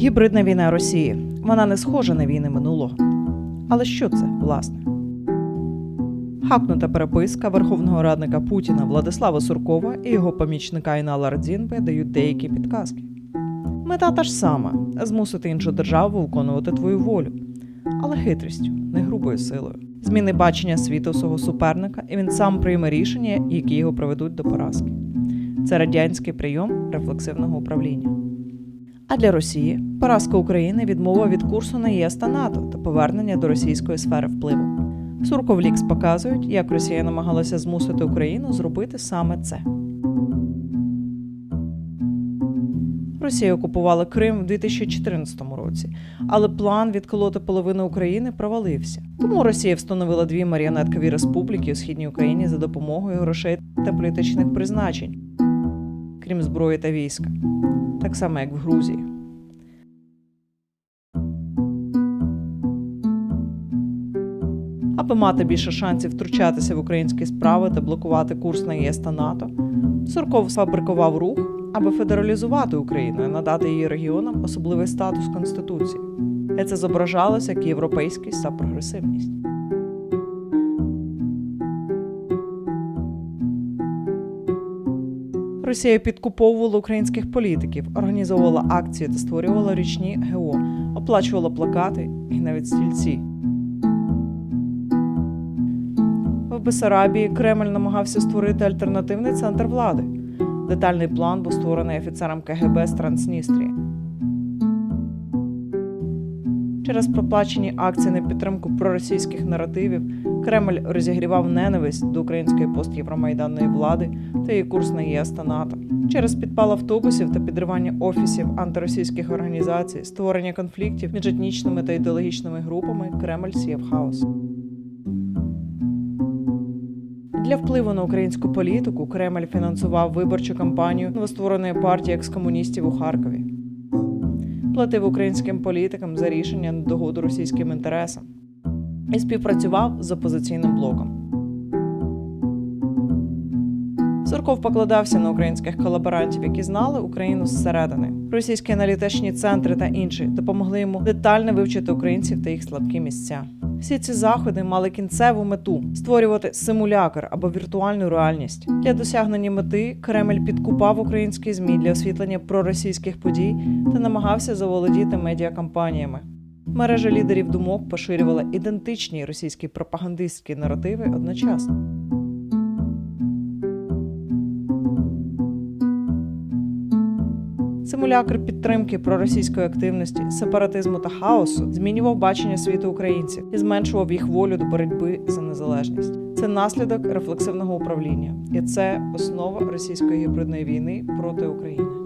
Гібридна війна Росії. Вона не схожа на війни минулого. Але що це, власне? Хакнута переписка верховного радника Путіна Владислава Суркова і його помічника Інала Радзінбе дають деякі підказки. Мета та ж сама змусити іншу державу виконувати твою волю, але хитрістю, не грубою силою. Зміни бачення світу свого суперника, і він сам прийме рішення, які його приведуть до поразки. Це радянський прийом рефлексивного управління. А для Росії поразка України відмова від курсу на ЄС та НАТО та повернення до російської сфери впливу. Сурковлікс показують, як Росія намагалася змусити Україну зробити саме це. Росія окупувала Крим в 2014 році, але план відколоти половину України провалився. Тому Росія встановила дві маріонеткові республіки у східній Україні за допомогою грошей та політичних призначень, крім зброї та війська, так само як в Грузії. Аби мати більше шансів втручатися в українські справи та блокувати курс на ЄС та НАТО, Сурков сфабрикував рух, аби федералізувати Україну і надати її регіонам особливий статус Конституції. І це зображалося як європейськість та прогресивність. Росія підкуповувала українських політиків, організовувала акції та створювала річні ГО, оплачувала плакати і навіть стільці. Бесарабії Кремль намагався створити альтернативний центр влади. Детальний план був створений офіцером КГБ з Трансністрії. Через проплачені акції на підтримку проросійських наративів Кремль розігрівав ненависть до української постєвромайданної влади та її курс на ЄС та НАТО. Через підпал автобусів та підривання офісів антиросійських організацій, створення конфліктів між етнічними та ідеологічними групами Кремль сіяв хаос. Для впливу на українську політику Кремль фінансував виборчу кампанію новоствореної партії екскомуністів у Харкові, платив українським політикам за рішення на догоду російським інтересам і співпрацював з опозиційним блоком. Сурков покладався на українських колаборантів, які знали Україну зсередини. Російські аналітичні центри та інші допомогли йому детально вивчити українців та їх слабкі місця. Всі ці заходи мали кінцеву мету створювати симулякр або віртуальну реальність. Для досягнення мети Кремль підкупав українські змі для освітлення проросійських подій та намагався заволодіти медіакампаніями. Мережа лідерів думок поширювала ідентичні російські пропагандистські наративи одночасно. Симулякр підтримки проросійської активності, сепаратизму та хаосу змінював бачення світу українців і зменшував їх волю до боротьби за незалежність. Це наслідок рефлексивного управління, і це основа російської гібридної війни проти України.